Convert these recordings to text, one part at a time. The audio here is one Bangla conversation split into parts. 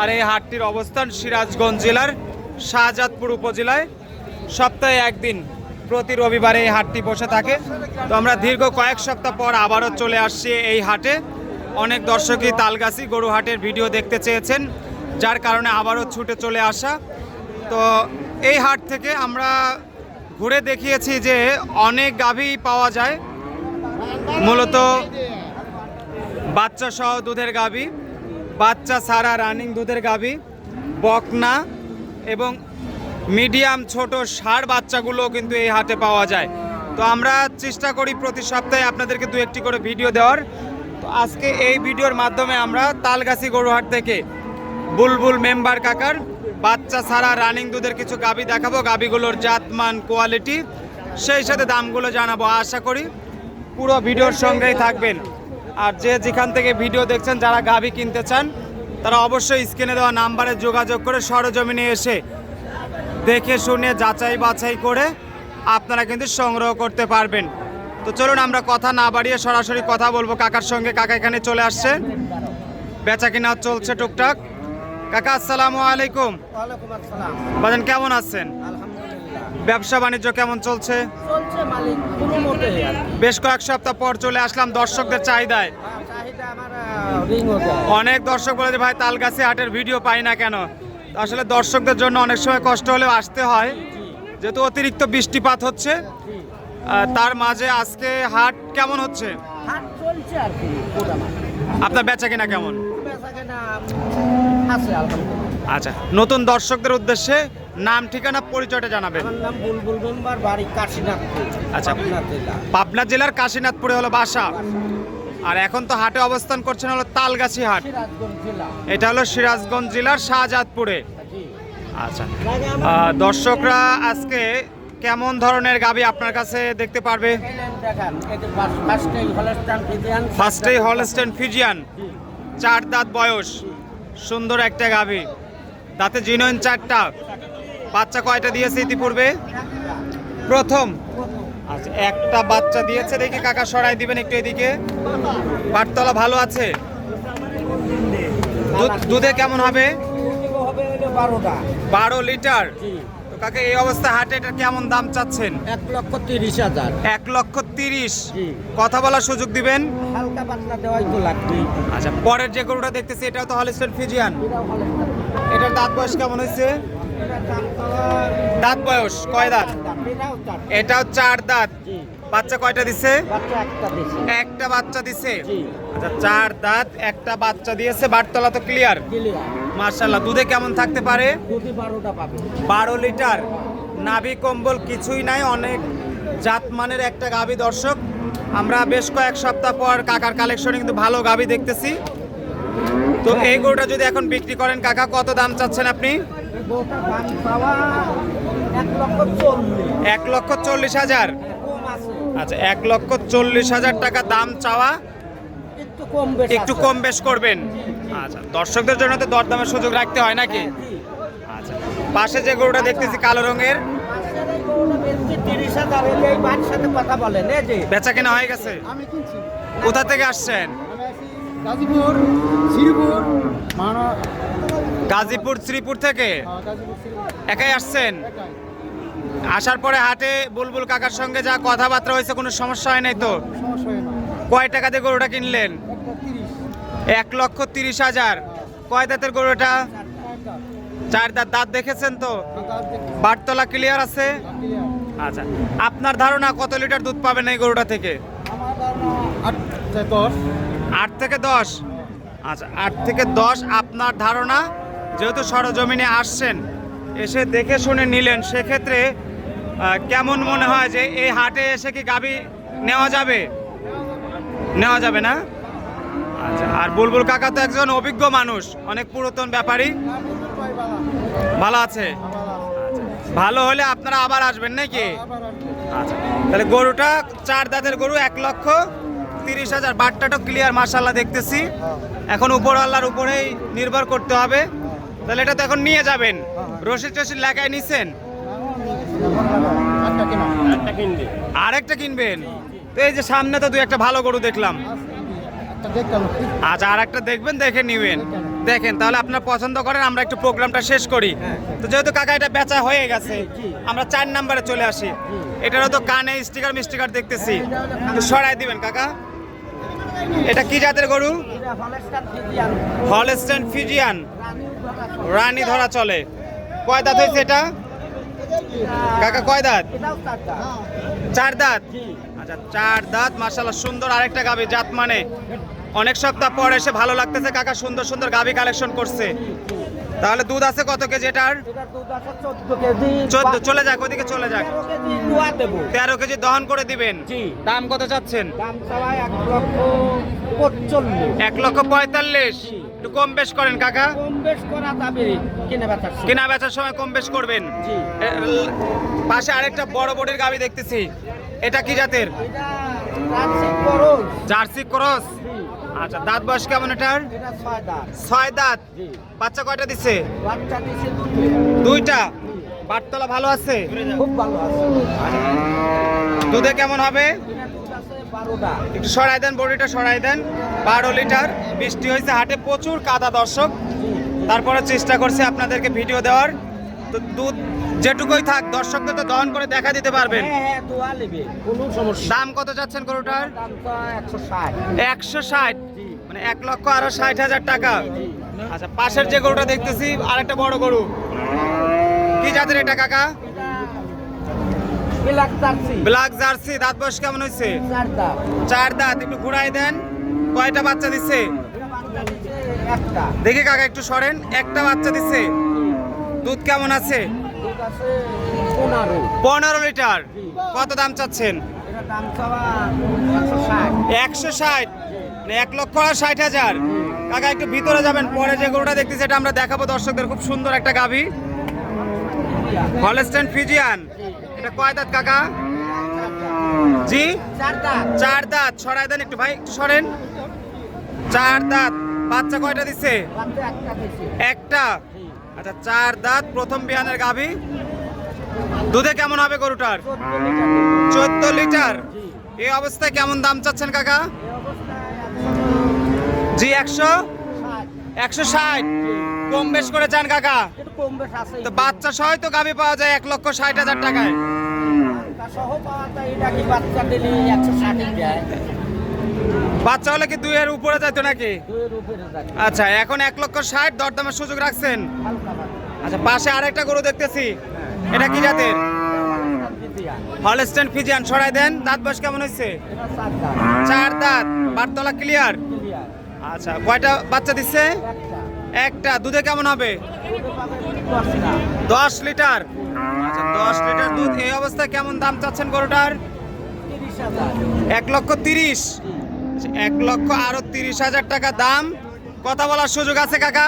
আর এই হাটটির অবস্থান সিরাজগঞ্জ জেলার শাহজাদপুর উপজেলায়। সপ্তাহে একদিন প্রতি রবিবারে এই হাটটি বসে থাকে। তো আমরা দীর্ঘ কয়েক সপ্তাহ পর আবারও চলে আসছি এই হাটে। অনেক দর্শকই তালগাছি গরুহাটের ভিডিও দেখতে চেয়েছেন, যার কারণে আবারও ছুটে চলে আসা। তো এই হাট থেকে আমরা ঘুরে দেখিয়েছি যে অনেক গাভী পাওয়া যায়। মূলত বাচ্চা সহ দুধের গাভী। বাচ্চা সারা রানিং দুধের গাভী, বকনা এবং মিডিয়াম ছোট ষাঁড় বাচ্চাগুলো কিন্তু এই হাটে পাওয়া যায়। তো আমরা চেষ্টা করি প্রতি সপ্তাহে আপনাদেরকে দু একটি করে ভিডিও দেওয়ার। তো আজকে এই ভিডিওর মাধ্যমে আমরা তালগাছি গরুহাট থেকে বুলবুল মেম্বার কাকার বাচ্চা ছাড়া রানিং দুধের কিছু গাবি দেখাবো। গাবিগুলোর জাতমান, কোয়ালিটি, সেই সাথে দামগুলো জানাব। আশা করি পুরো ভিডিওর সঙ্গেই থাকবেন। আর যে যেখান থেকে ভিডিও দেখছেন যারা গাবি কিনতে চান তারা অবশ্যই স্ক্রিনে দেওয়া নাম্বারে যোগাযোগ করে সরজমিনে এসে দেখে শুনে যাচাই বাছাই করে আপনারা কিন্তু সংগ্রহ করতে পারবেন। তো চলুন আমরা কথা না বাড়িয়ে সরাসরি কথা বলব কাকার সঙ্গে। কাকা এখানে চলে আসছে। বেচা কিনা চলছে টুকটাক। কাকা আসসালামু আলাইকুম। আসসালাম। কেমন আছেন? ব্যবসা বাণিজ্য কেমন চলছে। বেশ কয়েক সপ্তাহ পর চলে আসলাম দর্শকদের চাহিদায়। হতে অনেক দর্শক বলে যে ভাই তালগাছি হাটের ভিডিও পাই না কেন? আসলে দর্শকদের জন্য অনেক সময় কষ্ট হলেও আসতে হয়। যেহেতু অতিরিক্ত বৃষ্টিপাত হচ্ছে তার মাঝে আজকে হাট কেমন হচ্ছে? আপনার বেচা কিনা কেমন? আচ্ছা নতুন দর্শকদের উদ্দেশ্যে নাম ঠিকানা পরিচয়টা জানাবেন। আমার নাম বুলবুল মেম্বার বাড়ি কাশীনাথপুর আচ্ছা। পাবনা জেলা। পাবনা জেলার কাশীনাথপুরে হলো বাসা। আর এখন তো হাটে অবস্থান করছেন হলো তালগাছি হাট। সিরাজগঞ্জ জেলা। এটা হলো সিরাজগঞ্জ জেলার শাহজাদপুরে। আচ্ছা। দর্শকরা আজকে কেমন ধরনের গাবি আপনার কাছে দেখতে পারবে? ফার্স্টেই হলস্টেন ফিজিয়ান চার দাঁত বয়স। সুন্দর একটা গাবি। দাঁতে জিনইন চারটা। বাচ্চা কয়টা দিয়েছে ইতিপূর্বে? প্রথম। আচ্ছা একটা বাচ্চা দিয়েছে দেখি কাকা সরাই দিবেন একটু এদিকে। বাটতলা ভালো আছে? দুধ- কেমন হবে? বারো লিটার। কাকে এই অবস্থায় হাটে এটা কেমন দাম চাচ্ছেন? এক লক্ষ তিরিশ হাজার। এক লক্ষ তিরিশ। কথা বলার সুযোগ দিবেন? হালকা পাতলা দেওয়াই তো লাগবে। আচ্ছা পরের যে গরুটা দেখতেছি এটাও তো হলিস্টেন ফিজিয়ান। এটার দাঁত বয়স কেমন হয়েছে? দাঁত বয়স কয় দাঁত? এটাও চার দাঁত। বাচ্চা কয়টা দিছে? একটা বাচ্চা দিছে? আচ্ছা চার দাঁত একটা বাচ্চা দিয়েছে বারতলা তো ক্লিয়ার মার্শাল্লাহ দুধে কেমন থাকতে পারে? বারো লিটার। নাভি কম্বল কিছুই নাই অনেক জাতমানের একটা গাভী দর্শক। আমরা বেশ কয়েক সপ্তাহ পর কাকার কালেকশনে কিন্তু ভালো গাভী দেখতেছি। তো এই গরুটা যদি এখন বিক্রি করেন কাকা কত দাম চাচ্ছেন আপনি? এক লক্ষ চল্লিশ। হাজার? আচ্ছা এক লক্ষ চল্লিশ হাজার টাকা দাম চাওয়া একটু কম বেশি করবেন। আচ্ছা দর্শকদের জন্য তো দরদামের সুযোগ রাখতে হয় নাকি? হ্যাঁ, আচ্ছা পাশে যে গরুটা দেখতেছি কালো রঙের। বেচা কেনা হয়ে গেছে? কোথা থেকে আসছেন? গাজীপুর শ্রীপুর গাজীপুর, শ্রীপুর থেকে? একাই আসছেন? আসার পরে হাটে বুলবুল কাকার সঙ্গে যা কথাবার্তা হয়েছে, কোনো সমস্যা হয় নাই তো? কয় টাকা দিয়ে গরুটা কিনলেন? এক লক্ষ তিরিশ হাজার। কয় দাঁতের গরুটা? চার দাঁত। দাঁত দেখেছেন তো? বাটতলা ক্লিয়ার আছে? আচ্ছা আপনার ধারণা কত লিটার দুধ পাবেন এই গরুটা থেকে? আট থেকে দশ? আচ্ছা আট থেকে দশ, আপনার ধারণা? যেহেতু সরজমিনে আসছেন, এসে দেখে শুনে নিলেন, সেক্ষেত্রে কেমন মনে হয় যে এই হাটে এসে কি গাবি নেওয়া যাবে? নেওয়া যাবে না? আচ্ছা আর বুলবুল কাকা তো একজন অভিজ্ঞ মানুষ, অনেক পুরাতন ব্যাপারী। ভালো আছে? ভালো হলে আপনারা আবার আসবেন নাকি? আচ্ছা তাহলে গরুটা, চার দাঁতের গরু, এক লক্ষ তিরিশ হাজার। বাট্টাটা ক্লিয়ার মার্শাল্লাহ দেখতেছি। এখন উপর আল্লাহর উপরেই নির্ভর করতে হবে। তাহলে এটা তো এখন নিয়ে যাবেন। রসিদ টসিদ লেখায় কেনা আরেকটা কিনবেন? তো এই যে সামনে তো দুই একটা ভালো গরু দেখলাম। আচ্ছা আর একটা দেখবেন দেখে নিবেন। দেখেন তাহলে আপনার পছন্দ করেন আমরা একটু প্রোগ্রামটা শেষ করি। তো যেহেতু কাকা এটা বেচা হয়ে গেছে আমরা চার নাম্বারে চলে আসি। এটারও তো কানে স্টিকার মিস্টিকার দেখতেছি। তো সরাই দিবেন কাকা। এটা কি জাতের গরু? Holstein Friesian. রানী ধরা চলে। কয় দাঁত হয়েছে এটা? কাকা কয় দাঁত? চার দাঁত? আচ্ছা চার দাঁত মার্শাল্লাহ সুন্দর আরেকটা গাবি জাত মানে। অনেক সপ্তাহ পর এসে ভালো লাগতেছে কাকা সুন্দর সুন্দর গাবি কালেকশন করছে। তাহলে দুধ আছে কত কেজি এটার? চোদ্দ চলে যাক ওইদিকে চলে যাক। তেরো কেজি দহন করে দিবেন। দাম কত চাচ্ছেন? এক লক্ষ পঁয়তাল্লিশ। একটু কম বেশ করেন কাকা। কম বেশ করা যাবে কিনে বেচার সময়। কেনা বেচার সময় কম বেশ করবেন। জি। পাশে আরেকটা বড় বডির গাবি দেখতেছি। এটা কি জাতের? Jersey cross? আচ্ছা দাঁত বয়স কেমন এটার? এটা ছয় দাঁত। বাচ্চা কয়টা দিছে? দুইটা। বাটতলা ভালো আছে? খুব ভালো আছে। দুধে কেমন হবে? একটু সরাই দেন বডিটা সরাই দেন। বারো লিটার বৃষ্টি হয়েছে হাটে প্রচুর কাদা দর্শক। তারপরে চেষ্টা করছি আপনাদেরকে ভিডিও দেওয়ার। তো দুধ যেটুকুই থাক দর্শকদের তো দহন করে দেখা দিতে পারবেন। হ্যাঁ হ্যাঁ দাম কত যাচ্ছেন গরুটার? একশো ষাট। মানে এক লক্ষ আরও ষাট হাজার টাকা। আচ্ছা পাশের যে গরুটা দেখতেছি আরেকটা বড় গরু। কি জাতের এটা কাকা? জার্সি। ব্ল্যাক জার্সি দাঁত বয়স কেমন হয়েছে? চার দাঁত। একটু ঘুরাই দেন। কয়টা বাচ্চা দিছে? একটা। দেখি কাকা একটু সরেন। একটা বাচ্চা দিচ্ছে দুধ কেমন আছে? পনেরো। লিটার। কত দাম চাচ্ছেন? ষাট। একশো ষাট? মানে এক লক্ষ আর ষাট হাজার। কাকা একটু ভিতরে যাবেন পরে যে গরুটা দেখতেছি এটা আমরা দেখাবো দর্শকদের। খুব সুন্দর একটা গাভি। হলস্টেন ফিজিয়ান এটা কয় দাঁত কাকা? জি? চার দাঁত। সরাই দেন একটু ভাই একটু সরেন। চার দাঁত। বাচ্চা কয়টা দিচ্ছে একটা দিছে। একটা। আচ্ছা চার দাঁত প্রথম বিয়ানের গাভি। দুধে কেমন হবে গরুটার? চোদ্দ লিটার। এই অবস্থায় কেমন দাম চাচ্ছেন কাকা? জি একশো? একশো ষাট। কম বেশ করে চান কাকা। একটু কম বেশ আছে তো বাচ্চা সহ তো গাভি পাওয়া যায় এক লক্ষ ষাট হাজার টাকায়। বাচ্চা হলে কি দুইয়ের উপরে যাইতো নাকি? আচ্ছা এখন এক লক্ষ ষাট দরদামের সুযোগ রাখছেন। আচ্ছা পাশে আরেকটা গরু দেখতেছি। এটা কি জাতের। Holstein Friesian. সরাই দেন দাঁত বয়স কেমন হয়েছে? চার দাঁত। বারতলা ক্লিয়ার আচ্ছা কয়টা বাচ্চা দিচ্ছে? একটা দুধে কেমন হবে? দশ লিটার। আচ্ছা দশ লিটার দুধ এই অবস্থায় কেমন দাম চাচ্ছেন গরুটার? এক লক্ষ তিরিশ। আচ্ছা, এক লক্ষ আরও তিরিশ হাজার টাকা দাম। কথা বলার সুযোগ আছে কাকা?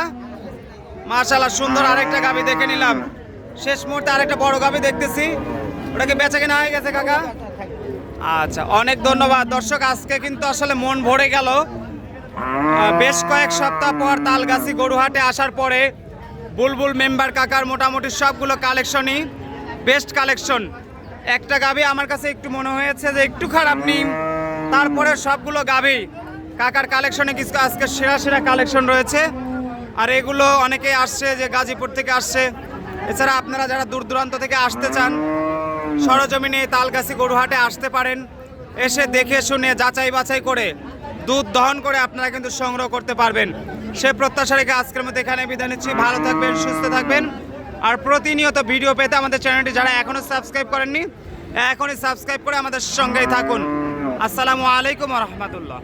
মার্শাল্লাহ সুন্দর আরেকটা গাবি দেখে নিলাম। শেষ মুহূর্তে আরেকটা বড় গাবি দেখতেছি। ওটাকে বেচা কেনা হয়ে গেছে কাকা? আচ্ছা অনেক ধন্যবাদ। দর্শক আজকে কিন্তু আসলে মন ভরে গেল। বেশ কয়েক সপ্তাহ পর তালগাছি গরুহাটে আসার পরে বুলবুল, মেম্বার, কাকার মোটামুটি সবগুলো কালেকশনই বেস্ট কালেকশন। একটা গাবি আমার কাছে একটু মনে হয়েছে যে একটু খারাপ নি তারপরে সবগুলো গাবি কাকার কালেকশনে কিছু আজকে সেরা সেরা কালেকশন রয়েছে। আর এগুলো অনেকে আসছে যে গাজীপুর থেকে আসছে। এছাড়া আপনারা যারা দূর দূরান্ত থেকে আসতে চান, সরজমিনে তালগাছি গরুহাটে আসতে পারেন। এসে দেখে শুনে যাচাই বাছাই করে দুধ দহন করে আপনারা কিন্তু সংগ্রহ করতে পারবেন। সে প্রত্যাশা রেখে আজকের মধ্যে এখানে বিদায় নিচ্ছি। ভালো থাকবেন, সুস্থ থাকবেন। আর প্রতিনিয়ত ভিডিও পেতে আমাদের চ্যানেলটি যারা এখনও সাবস্ক্রাইব করেননি, এখনই সাবস্ক্রাইব করে আমাদের সঙ্গেই থাকুন। আসসালামু আলাইকুম রহমতুল্লাহ।